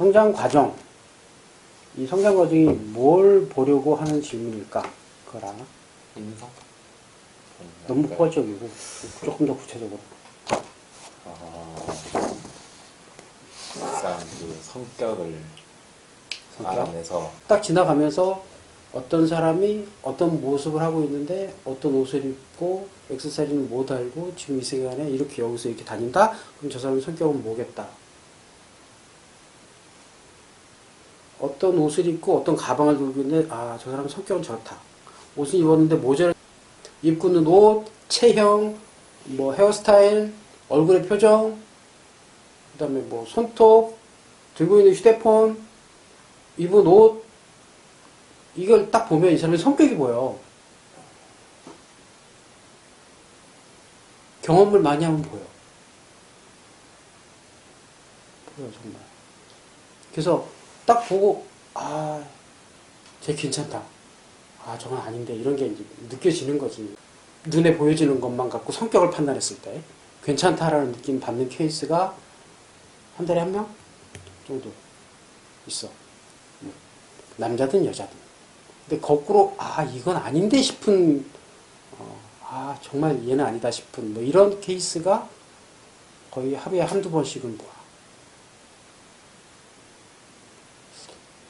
성장 과정. 이 성장 과정이 뭘 보려고 하는 질문일까? 그걸 알아? 인성? 너무 포괄적이고 조금 더 구체적으로. 아, 일단 그 성격을 성격? 알아내서 딱 지나가면서 어떤 사람이 어떤 모습을 하고 있는데 어떤 옷을 입고 액세서리는 못 알고 지금 이 시간에 이렇게 여기서 이렇게 다닌다? 그럼 저 사람의 성격은 뭐겠다? 어떤 옷을 입고 어떤 가방을 들고 있는데 아 저 사람 성격은 저렇다. 옷을 입었는데 모자를 입고 있는 옷, 체형, 뭐 헤어스타일, 얼굴의 표정, 그 다음에 뭐 손톱, 들고 있는 휴대폰, 입은 옷 이걸 딱 보면 이 사람의 성격이 보여. 경험을 많이 하면 보여. 보여 정말. 그래서 딱 보고 아, 쟤 괜찮다. 아, 저건 아닌데 이런 게 이제 느껴지는 거지. 눈에 보여지는 것만 갖고 성격을 판단했을 때 괜찮다라는 느낌 받는 케이스가 한 달에 한 명 정도 있어. 남자든 여자든. 근데 거꾸로 아 이건 아닌데 싶은 어, 아 정말 얘는 아니다 싶은 뭐 이런 케이스가 거의 하루에 한두 번씩은 봐.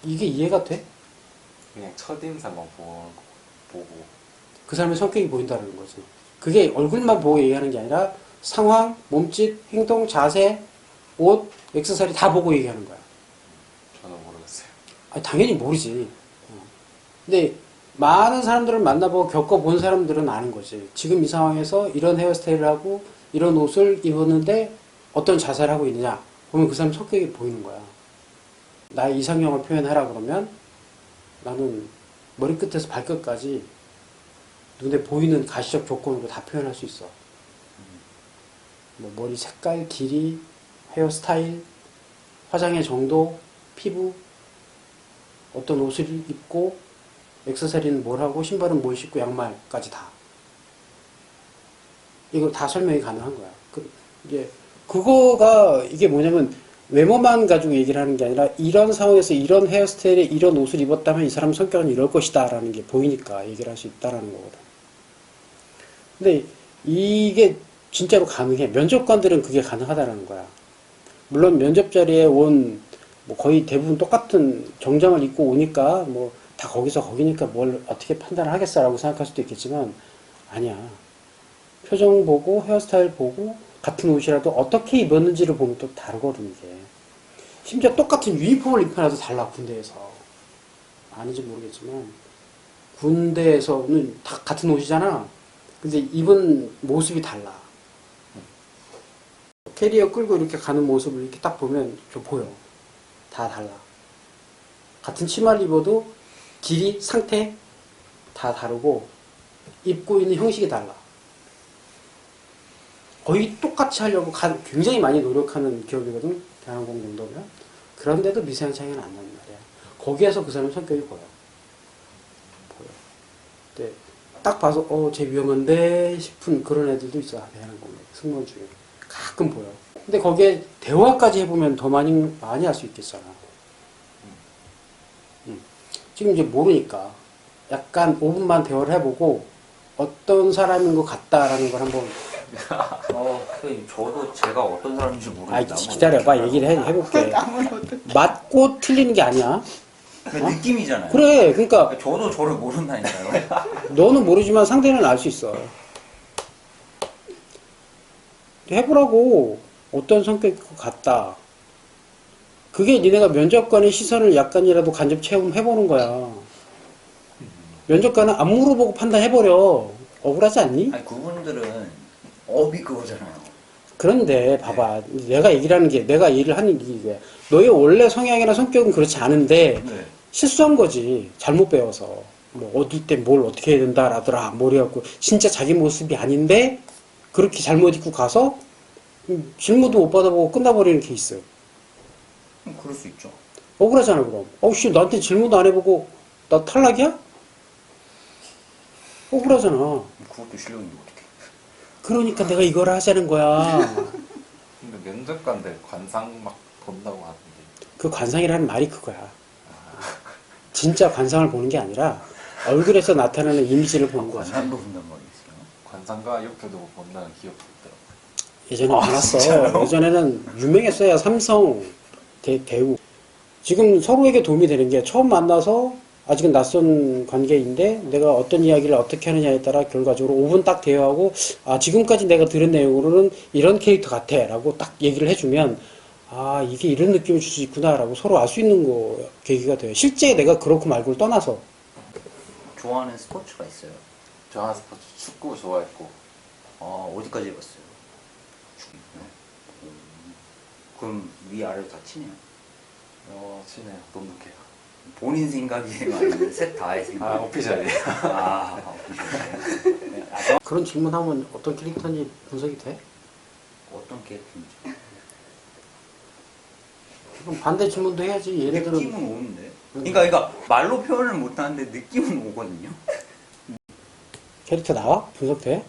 이게 이해가 돼? 그냥 첫인상만 보고, 보고 그 사람의 성격이 보인다는 거지. 그게 얼굴만 보고 얘기하는 게 아니라 상황, 몸짓, 행동, 자세, 옷, 액세서리 다 보고 얘기하는 거야. 저는 모르겠어요. 아니, 당연히 모르지. 어. 근데 많은 사람들을 만나보고 겪어본 사람들은 아는 거지. 지금 이 상황에서 이런 헤어스타일을 하고 이런 옷을 입었는데 어떤 자세를 하고 있느냐. 보면 그 사람 성격이 보이는 거야. 나의 이상형을 표현하라 그러면 나는 머리끝에서 발끝까지 눈에 보이는 가시적 조건으로 다 표현할 수 있어. 뭐 머리 색깔, 길이, 헤어스타일, 화장의 정도, 피부, 어떤 옷을 입고 액세서리는 뭘 하고 신발은 뭘 신고 양말까지 다 이거 다 설명이 가능한 거야. 그 이게 그거가 이게 뭐냐면 외모만 가지고 얘기를 하는 게 아니라 이런 상황에서 이런 헤어스타일에 이런 옷을 입었다면 이 사람 성격은 이럴 것이다 라는 게 보이니까 얘기를 할 수 있다라는 거거든. 근데 이게 진짜로 가능해. 면접관들은 그게 가능하다라는 거야. 물론 면접 자리에 온 뭐 거의 대부분 똑같은 정장을 입고 오니까 뭐 다 거기서 거기니까 뭘 어떻게 판단을 하겠어라고 생각할 수도 있겠지만 아니야. 표정 보고 헤어스타일 보고 같은 옷이라도 어떻게 입었는지를 보면 또 다르거든 이게. 심지어 똑같은 유니폼을 입혀놔도 달라 군대에서. 아는지 모르겠지만 군대에서는 다 같은 옷이잖아. 근데 입은 모습이 달라. 캐리어 끌고 이렇게 가는 모습을 이렇게 딱 보면 좀 보여. 다 달라. 같은 치마를 입어도 길이, 상태 다 다르고 입고 있는 형식이 달라. 거의 똑같이 하려고 가- 굉장히 많이 노력하는 기업이거든. 대한항공 정도면. 그런데도 미세한 차이가 안 나는 말이야. 거기에서 그 사람 성격이 보여. 보여. 근데 딱 봐서 어, 쟤 위험한데 싶은 그런 애들도 있어. 아, 대한항공에 승무원 중에. 가끔 보여. 근데 거기에 대화까지 해보면 더 많이 많이 할 수 있겠잖아. 음. 지금 이제 모르니까 약간 5분만 대화를 해보고 어떤 사람인 것 같다라는 걸 한번 어, 선생님, 저도 제가 어떤 사람인지 아. 한번 기다려봐. 얘기를 해, 해볼게. 맞고 틀리는 게 아니야. 근데 느낌이잖아요. 그래 그러니까. 저도 저를 모른다니까요. 너는 모르지만 상대는 알 수 있어. 해보라고. 어떤 성격일 것 같다. 그게 니네가 면접관의 시선을 약간이라도 간접 체험해보는 거야. 면접관은 안 물어보고 판단해버려. 억울하지 않니? 아니, 그분들은 업이 그거잖아요. 그런데 봐봐 내가 얘기를 하는 게 내가 얘기를 하는 게 이게 너의 원래 성향이나 성격은 그렇지 않은데 네. 실수한 거지 잘못 배워서 뭐 어디 때 뭘 어떻게 해야 된다라더라 뭘 해갖고 진짜 자기 모습이 아닌데 그렇게 잘못 입고 가서 음, 질문도 못 받아보고 끝나버리는 케이스 음, 그럴 수 있죠. 억울하잖아 그럼 어우씨 나한테 질문도 안 해보고 나 탈락이야? 억울하잖아 그것도 실력인데 어떻게. 그러니까 내가 이걸 하자는 거야 근데 면접관들 관상 막 본다고 하던데 그 관상이라는 말이 그거야. 진짜 관상을 보는 게 아니라 얼굴에서 나타나는 이미지를 보는 거야. 관상도 본단 말이에요. 관상가 옆에도 본다는 기업도 있더라고요. 예전에 아, 많았어. 진짜요? 예전에는 유명했어요. 삼성, 대, 대우. 지금 서로에게 도움이 되는 게 처음 만나서 아직은 낯선 관계인데 내가 어떤 이야기를 어떻게 하느냐에 따라 결과적으로 5분 딱 대화하고 아, 지금까지 내가 들은 내용으로는 이런 캐릭터 같아 라고 딱 얘기를 해주면 아, 이게 이런 느낌을 줄 수 있구나 라고 서로 알 수 있는 거 계기가 돼요. 실제 내가 그렇고 말고를 떠나서 좋아하는 스포츠가 있어요. 좋아하는 스포츠 축구 좋아했고 아 어디까지 해봤어요? 네. 음, 그럼 위 아래 다 치네요. 어 치네요. 똑똑해요. 본인 생각이에요, 아니면 셋 다의 생각? 아 오피셜이에요. 아, 오피셜이에요. 네. 아, 저 그런 질문하면 어떤 캐릭터인지 분석이 돼? 어떤 캐릭터인지. 그럼 반대 질문도 해야지. 얘네들은 느낌은 오는데. 그러니까, 그러니까 말로 표현을 못하는데 느낌은 오거든요. 캐릭터 나와? 분석돼?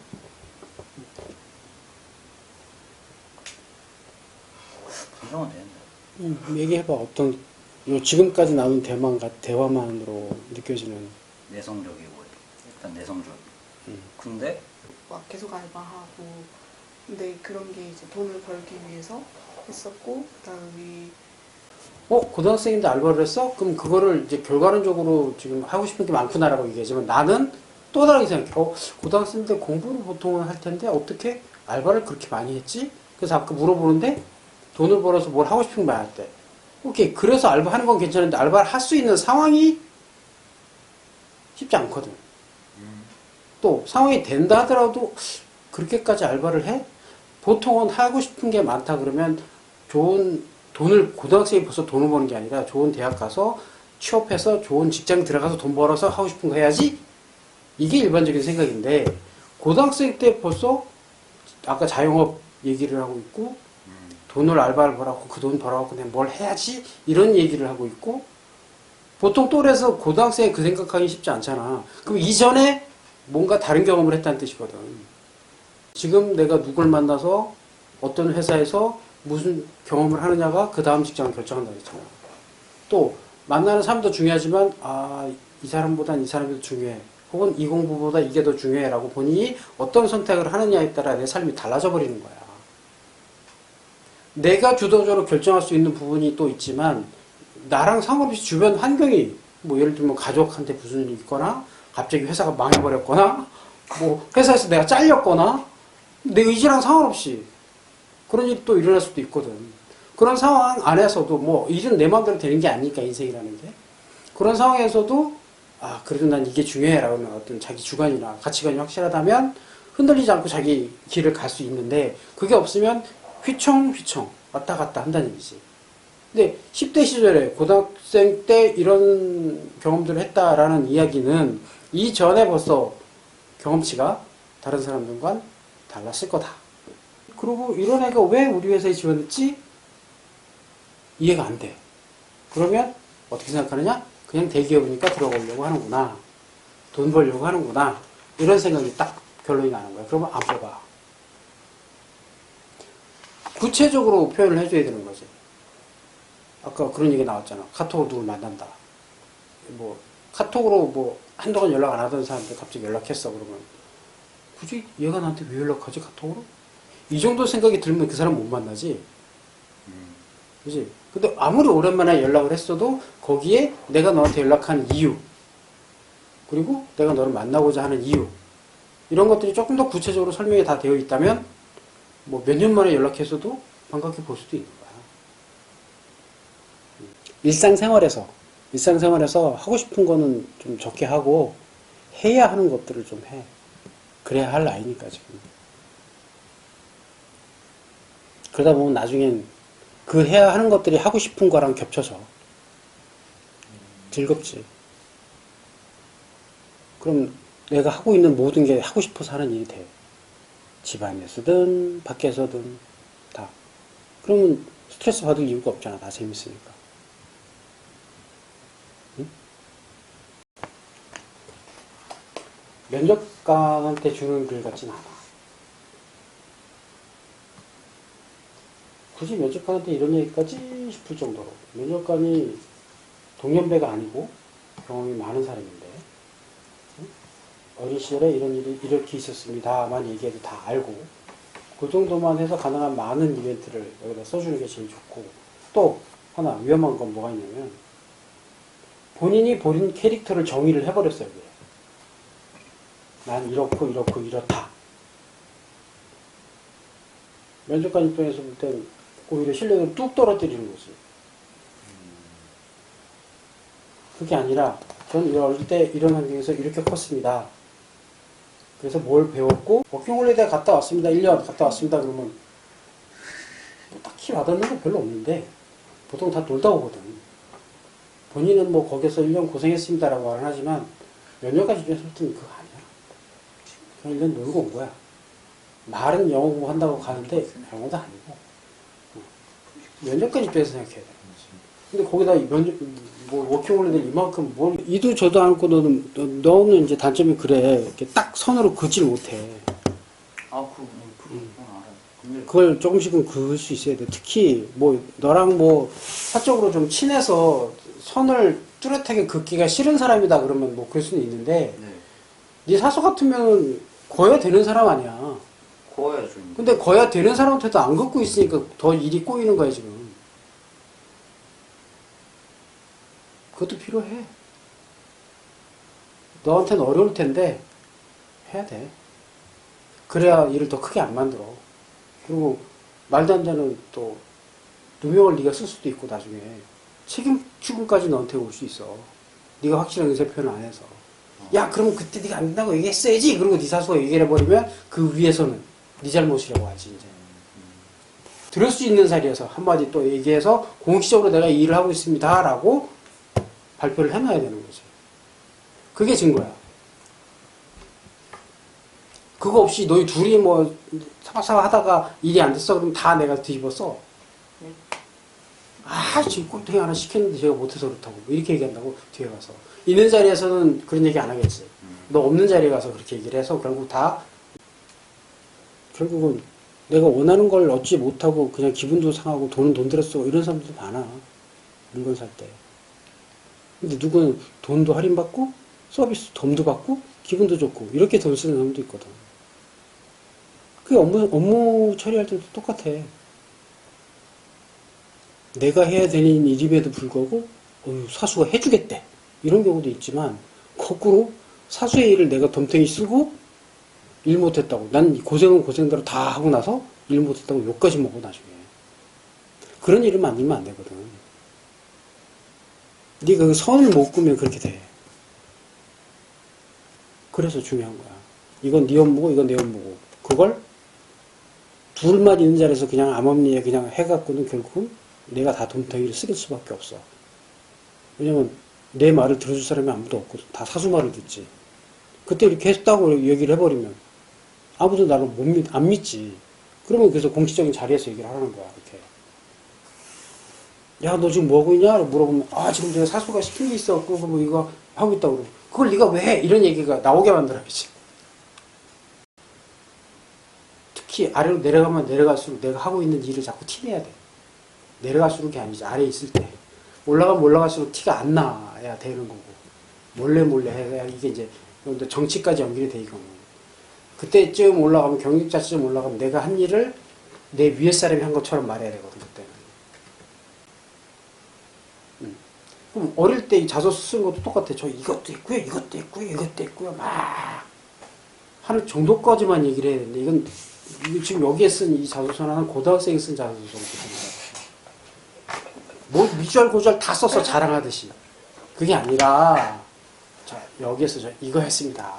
분석은 되는데. 음, 얘기해봐. 어떤, 요 지금까지 나온 대만, 대화만으로 느껴지는. 내성적이고 일단 내성적. 음. 근데 막 계속 알바하고 근데 그런 게 이제 돈을 벌기 위해서 했었고 그다음에 어? 고등학생인데 알바를 했어? 그럼 그거를 이제 결과론적으로 지금 하고 싶은 게 많구나라고 얘기하지만 나는 또 다르게 생각해. 어? 고등학생인데 공부를 보통은 할 텐데 어떻게 알바를 그렇게 많이 했지? 그래서 아까 물어보는데 돈을 벌어서 뭘 하고 싶은 게 많았대. 오케이. 그래서 알바 하는 건 괜찮은데 알바를 할 수 있는 상황이 쉽지 않거든. 또 상황이 된다 하더라도 그렇게까지 알바를 해? 보통은 하고 싶은 게 많다 그러면 좋은 돈을 고등학생이 벌써 돈을 버는 게 아니라 좋은 대학 가서 취업해서 좋은 직장 들어가서 돈 벌어서 하고 싶은 거 해야지 이게 일반적인 생각인데 고등학생 때 벌써 아까 자영업 얘기를 하고 있고 돈을 알바를 벌었고 그 돈 벌어갖고 내가 뭘 해야지 이런 얘기를 하고 있고 보통 또래에서 고등학생이 그 생각하기 쉽지 않잖아 그럼 이전에 뭔가 다른 경험을 했다는 뜻이거든 지금 내가 누굴 만나서 어떤 회사에서 무슨 경험을 하느냐가 그 다음 직장을 결정한다고 했잖아. 또 만나는 사람도 중요하지만 아 이 사람보단 이 사람이 더 중요해. 혹은 이 공부보다 이게 더 중요해라고 본인이 어떤 선택을 하느냐에 따라 내 삶이 달라져 버리는 거야. 내가 주도적으로 결정할 수 있는 부분이 또 있지만 나랑 상관없이 주변 환경이 뭐 예를 들면 가족한테 무슨 일이 있거나 갑자기 회사가 망해버렸거나 뭐 회사에서 내가 잘렸거나 내 의지랑 상관없이 그런 일이 또 일어날 수도 있거든. 그런 상황 안에서도 뭐 일은 내 마음대로 되는 게 아니니까 인생이라는 게 그런 상황에서도 아 그래도 난 이게 중요해라고 하는 어떤 자기 주관이나 가치관이 확실하다면 흔들리지 않고 자기 길을 갈 수 있는데 그게 없으면 휘청휘청 왔다 갔다 한다는 얘기지. 근데 10대 시절에 고등학생 때 이런 경험들을 했다라는 이야기는 이전에 벌써 경험치가 다른 사람들과 달랐을 거다. 그리고 이런 애가 왜 우리 회사에 지원했지? 이해가 안 돼. 그러면 어떻게 생각하느냐? 그냥 대기업이니까 들어가려고 하는구나. 돈 벌려고 하는구나. 이런 생각이 딱 결론이 나는 거야. 그러면 안 뽑아. 구체적으로 표현을 해줘야 되는 거지. 아까 그런 얘기 나왔잖아. 카톡으로 누굴 만난다. 뭐, 카톡으로 뭐, 한동안 연락 안 하던 사람한테 갑자기 연락했어. 그러면, 굳이 얘가 나한테 왜 연락하지? 카톡으로? 이 정도 생각이 들면 그 사람 못 만나지. 그지? 근데 아무리 오랜만에 연락을 했어도 거기에 내가 너한테 연락한 이유, 그리고 내가 너를 만나고자 하는 이유, 이런 것들이 조금 더 구체적으로 설명이 다 되어 있다면, 뭐 몇 년 만에 연락했어도 반갑게 볼 수도 있는 거야. 일상생활에서, 일상생활에서 하고 싶은 거는 좀 적게 하고, 해야 하는 것들을 좀 해. 그래야 할 나이니까, 지금. 그러다 보면 나중엔 그 해야 하는 것들이 하고 싶은 거랑 겹쳐져. 즐겁지. 그럼 내가 하고 있는 모든 게 하고 싶어서 하는 일이 돼. 집안에서든 밖에서든 다. 그러면 스트레스 받을 이유가 없잖아. 다 재밌으니까. 응? 면접관한테 주는 글 같진 않아. 굳이 면접관한테 이런 얘기까지 싶을 정도로 면접관이 동년배가 아니고 경험이 많은 응? 어린 시절에 이런 일이 이렇게 있었습니다만 얘기해도 다 알고 그 정도만 해서 가능한 많은 이벤트를 여기다 써주는 게 제일 좋고 또 하나 위험한 건 뭐가 있냐면 본인이 본인 캐릭터를 정의를 해버렸어요. 여기에. 난 이렇고 이렇고 이렇다. 면접관 입장에서 볼 때는 오히려 실력을 뚝 떨어뜨리는 거지. 그게 아니라 저는 어릴 때 이런 환경에서 이렇게 컸습니다. 그래서 뭘 배웠고 워킹홀리데이 갔다 왔습니다. 1년 갔다 왔습니다. 그러면 뭐 딱히 와닿는 거 별로 없는데 보통 다 놀다 오거든. 본인은 뭐 거기서 1년 고생했습니다라고 말은 하지만 입장에서 볼 때는 그거 아니야. 그냥 1년 놀고 온 거야. 말은 영어 공부한다고 가는데 영어도 아니고 어. 면접관 입장에서 생각해야 돼. 근데 거기다 이 면접 뭐 워킹홀리데이 이만큼 뭘 이도 저도 않고 너는 너- 너는 이제 단점이 그래 이렇게 딱 선으로 긋질 못해. 아, 그, 그, 그건 알아요. 근데 그걸 조금씩은 그을 수 있어야 돼. 특히 뭐 너랑 뭐 사적으로 좀 친해서 선을 뚜렷하게 긋기가 싫은 사람이다 그러면 뭐 그럴 수는 있는데 네. 네 사수 같으면 거야 되는 사람 아니야. 고아야죠. 근데 거야 되는 사람한테도 안 긋고 있으니까 더 일이 꼬이는 거야 지금. 그것도 필요해. 너한테는 어려울 텐데 해야 돼. 그래야 일을 더 크게 안 만들어. 그리고 말도 안 되는 또 누명을 네가 쓸 수도 있고 나중에 책임 추궁까지 너한테 올 수 있어. 네가 확실한 의사 표현을 안 해서. 야 그러면 그때 네가 안 된다고 얘기했어야지. 그리고 네 사수가 얘기를 해버리면 그 위에서는 네 잘못이라고 하지 이제. 들을 수 있는 자리에서 한마디 또 얘기해서 공식적으로 내가 이 일을 하고 있습니다라고 발표를 해놔야 되는 거지. 그게 증거야. 그거 없이 너희 둘이 뭐 사바사바 하다가 일이 안 됐어 그러면 다 내가 뒤집었어. 아 지금 꼴통이 하나 시켰는데 제가 못해서 그렇다고 뭐 이렇게 얘기한다고 뒤에 가서 있는 자리에서는 그런 얘기 안 하겠지. 너 없는 자리에 가서 그렇게 얘기를 해서 결국 다 결국은 내가 원하는 걸 얻지 못하고 그냥 기분도 상하고 돈은 돈 쓰고 이런 사람들도 많아. 물건 살 때. 근데 누구는 돈도 할인받고 서비스 덤도 받고 기분도 좋고 이렇게 돈 쓰는 사람도 있거든. 그게 업무, 업무 처리할 때도 똑같아. 내가 해야 되는 일임에도 불구하고 어휴, 사수가 해주겠대. 이런 경우도 있지만 거꾸로 사수의 일을 내가 덤탱이 쓰고 일 못했다고. 난 고생은 고생대로 다 하고 나서 일 못했다고 욕까지 먹어 나중에. 그런 일을 만들면 안 되거든. 네가 그 선을 못 꾸면 그렇게 돼. 그래서 중요한 거야. 이건 네 업무고 이건 내 업무고 그걸 둘만 있는 자리에서 그냥 암암리에 그냥 해갖고는 결국은 내가 다 덤탱이를 쓰길 수밖에 없어. 왜냐면 내 말을 들어줄 사람이 아무도 없거든. 다 사수 말을 듣지. 그때 이렇게 했다고 얘기를 해버리면 아무도 나를 못 믿, 안 믿지. 그러면 그래서 공식적인 자리에서 얘기를 하라는 거야, 이렇게. 야, 너 지금 뭐 하고 있냐? 물어보면, 아, 지금 내가 사수가 시킨 게 있어. 그거 뭐 이거 하고 있다고 그러고. 그걸 네가 왜 해? 이런 얘기가 나오게 만들어야지. 특히 아래로 내려가면 내려갈수록 내가 하고 있는 일을 자꾸 티내야 돼. 내려갈수록이 아니지. 아래에 있을 때. 올라가면 올라갈수록 티가 안 나야 되는 거고. 몰래 몰래 해야 이게 이제 정치까지 연결이 돼 있거든. 그때쯤 올라가면 경력자쯤 올라가면 내가 한 일을 내 위에 사람이 한 것처럼 말해야 되거든 그때는. 음. 그럼 어릴 때 이 자소서 쓰는 것도 똑같아. 저 이것도 있고요, 이것도 있고요, 이것도 있고요, 막 하는 정도까지만 얘기를 해야 되는데 이건 지금 여기에 쓴 이 자소서는 한 고등학생이 쓴 자소서거든요. 뭐 미주알 고주알 다 써서 자랑하듯이 그게 아니라 자 여기에서 저 이거 했습니다.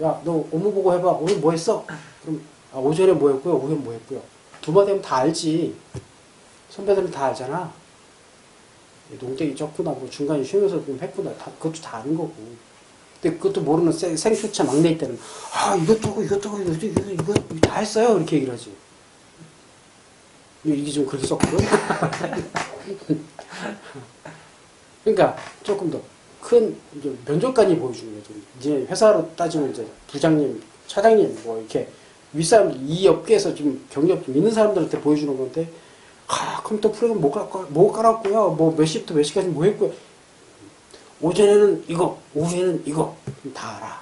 야너 업무 보고 해봐. 오늘 뭐 했어? 그럼 아, 오전에 뭐 했고요, 오후에 뭐 했고요. 두 마디 하면 다 알지. 선배들은 다 알잖아. 농땡이 쪘구나, 뭐 중간에 쉬면서 좀 했구나, 다 그것도 다 아는 거고. 근데 그것도 모르는 생- 생초차 막내 때는 아 이것도 하고 이것도 하고 이것도 이거 이거 이거 다 했어요 이렇게 얘기를 하지. 이게 좀 그렇게 썼거든. 그러니까 조금 더 큰 면접관이 보여주는 거죠. 이제 회사로 따지면 이제 부장님, 차장님 뭐 이렇게 윗사람 이 업계에서 좀 경력 좀 있는 사람들한테 보여주는 건데 하, 컴퓨터 프로그램 뭐, 깔, 뭐 깔았고요. 뭐 몇 시부터 몇 시까지 뭐 했고요. 오전에는 이거, 오후에는 이거 다 알아.